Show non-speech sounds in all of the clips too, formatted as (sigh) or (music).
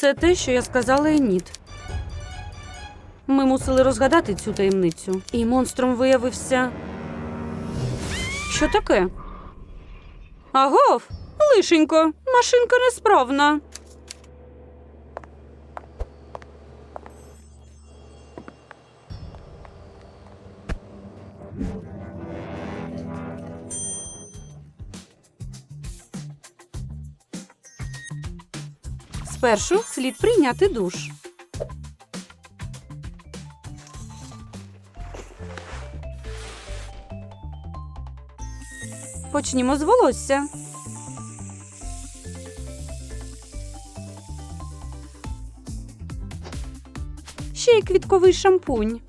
Це те, що я сказала Еніт. Ми мусили розгадати цю таємницю. І монстром виявився. Що таке? Агов! Лишенько, машинка несправна. Спершу слід прийняти душ. Почнімо з волосся. Ще й квітковий шампунь.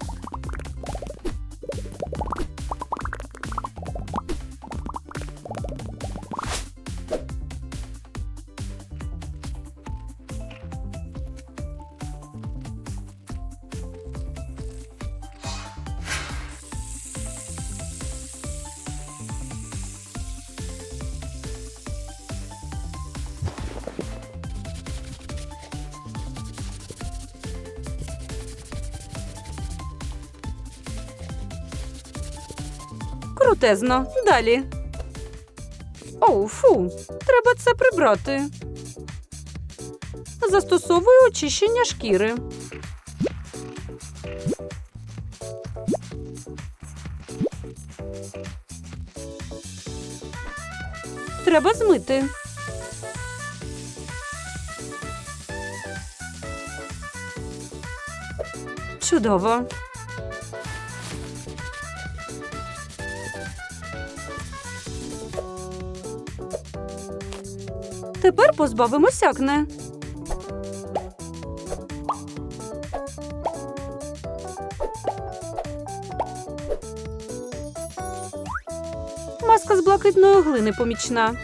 Крутезно. Далі. Оу, фу. Треба це прибрати. Застосовую очищення шкіри. Треба змити. Чудово. Тепер позбавимося акне. Маска з блакитної глини помічна.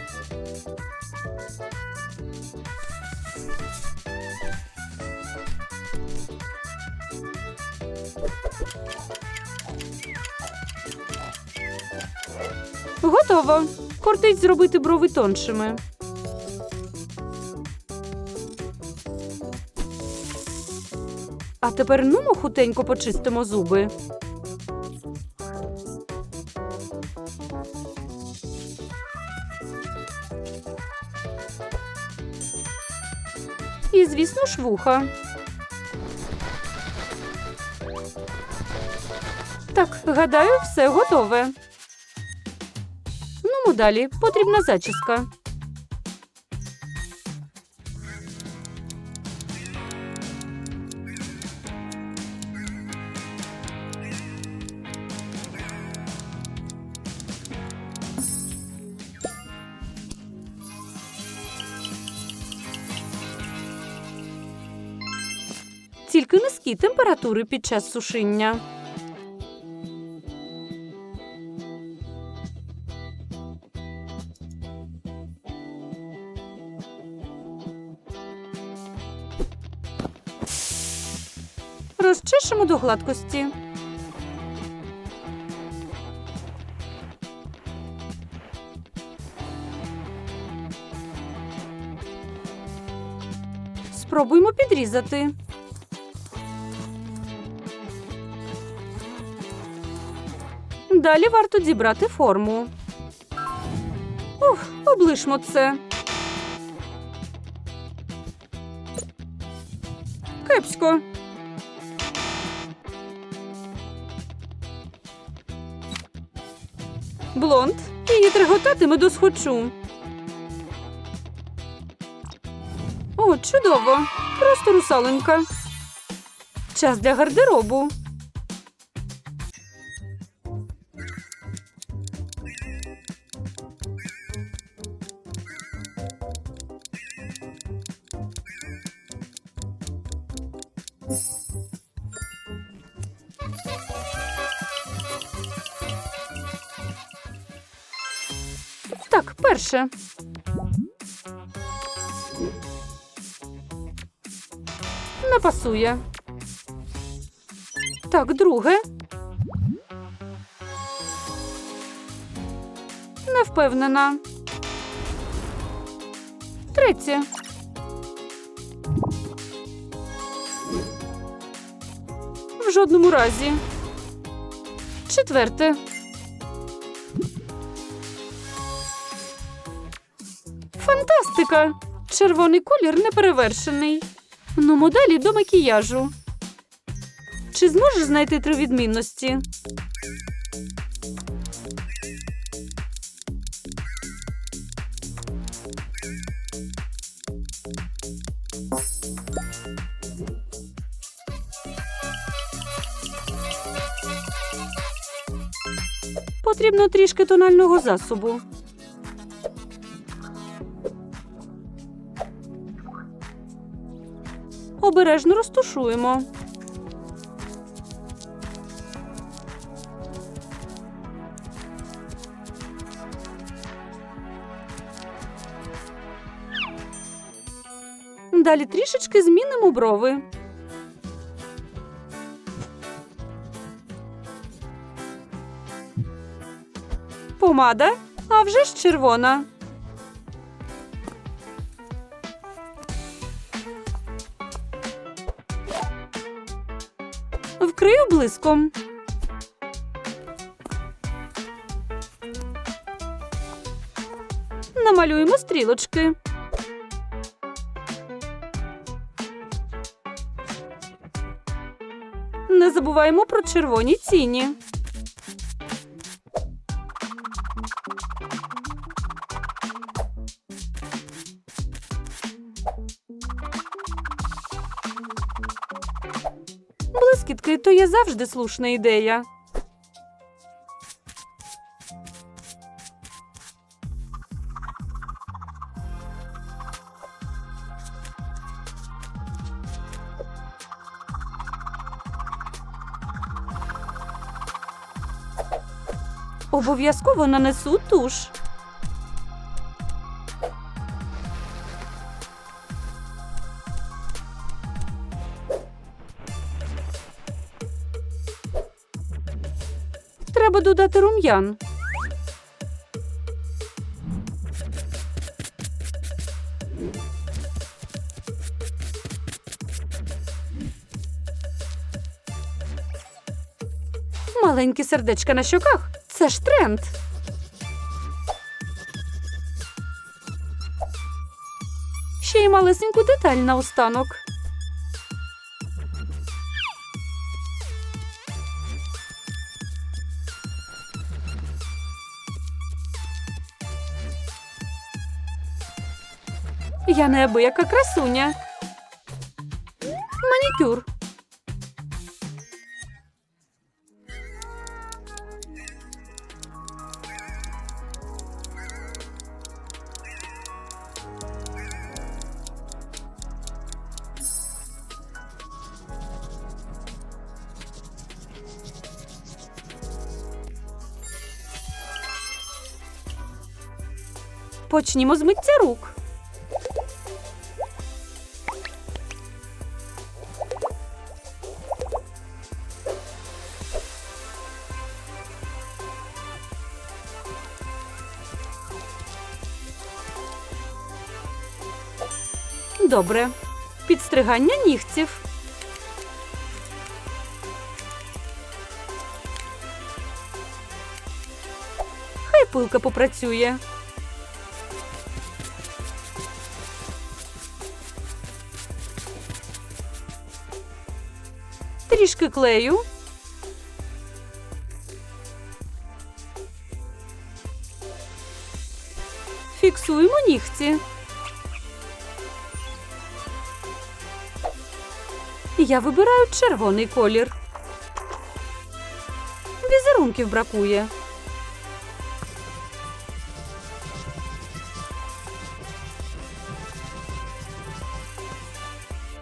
Готово. Кортить зробити брови тоншими. А тепер нумо хутенько почистимо зуби. І, звісно ж, вуха. Так, гадаю, все готове. Ну, далі потрібна зачіска. Тільки низькі температури під час сушіння. Розчешемо до гладкості. Спробуємо підрізати. Далі варто дібрати форму. Ух, облишмо це. Кепсько. Блонд. Її треготатиме до схочу. О, чудово. Просто русаленька. Час для гардеробу. Так, перше. Не пасує. Так, друге. Не впевнена. Третє. В жодному разі. Четверте. Фантастика! Червоний колір неперевершений. Ну, моделі до макіяжу. Чи зможеш знайти три відмінності? Потрібно трішки тонального засобу. Обережно розтушуємо. Далі трішечки змінимо брови. Помада, а вже ж червона. Блиском. Намалюємо стрілочки. Не забуваємо про червоні тіні. Блискітки то є завжди слушна ідея. Обов'язково нанесу туш. Треба додати рум'ян. Маленькі сердечка на щоках це ж тренд. Ще й малесеньку деталь наостанок. Я неабияка красуня. Манікюр. Почнімо з миття рук. Добре. Підстригання нігтів. Хай пилка попрацює. Трішки клею. Фіксуємо нігті. Я вибираю червоний колір. Візерунків бракує.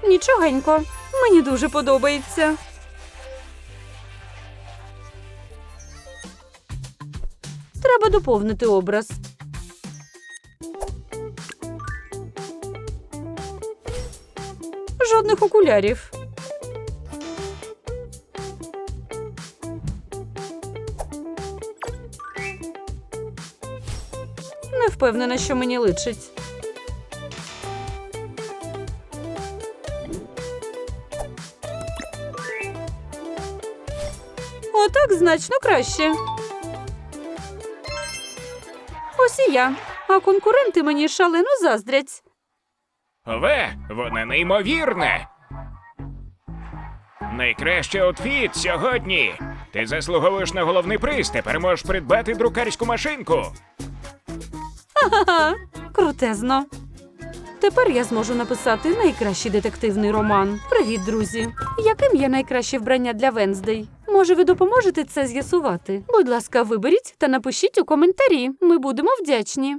Нічогенько, мені дуже подобається. Треба доповнити образ. Жодних окулярів. Впевнена, що мені личить. Отак значно краще. Ось і я. А конкуренти мені шалено заздрять. Ове, воно неймовірне. Найкраще outfit сьогодні. Ти заслуговуєш на головний приз, тепер можеш придбати друкарську машинку. (laughs) Крутезно. Тепер я зможу написати найкращий детективний роман. Привіт, друзі! Яким є найкраще вбрання для Венздей? Може, ви допоможете це з'ясувати? Будь ласка, виберіть та напишіть у коментарі. Ми будемо вдячні.